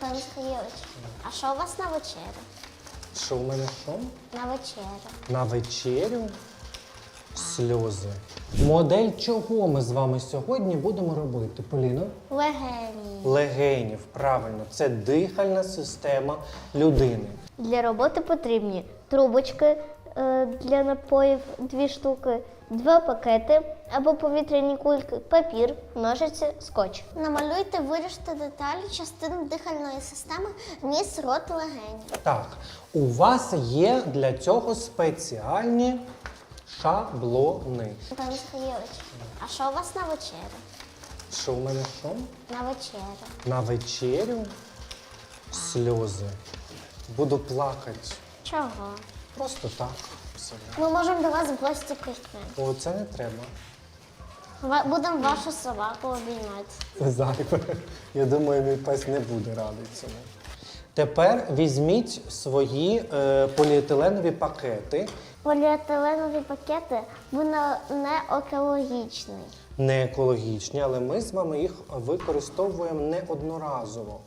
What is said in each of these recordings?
Пан Сергійович, а що у вас на вечерю? Що в мене що? На вечерю. На вечерю? Сльози. Модель чого ми з вами сьогодні будемо робити, Поліно? Легені. Легенів, правильно, це дихальна система людини. Для роботи потрібні трубочки е, для напоїв дві штуки, два пакети або повітряні кульки, папір, ножиці, скотч. Намалюйте, виріжте деталі частин дихальної системи, ніс, рот, легені. Так, у вас є для цього спеціальні шаблони. Пан Сергійович, а що у вас на вечерю? Що в мене що? На вечерю. На вечерю? Сльози. Буду плакати. Чого? Просто так. Ми можемо до вас в гості прийти. О, це не треба. Будемо вашу собаку обіймати. Зайве. Я думаю, мій пес не буде радий цьому. Тепер візьміть свої е, поліетиленові пакети, Поліетиленові пакети вони не екологічний. не екологічні, але ми з вами їх використовуємо не одноразово.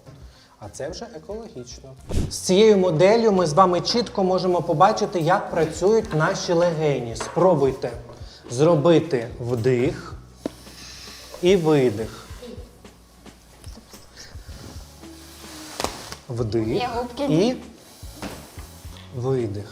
А це вже екологічно. З цією моделлю ми з вами чітко можемо побачити, як працюють наші легені. Спробуйте зробити вдих і видих. Вдих губки. і видих.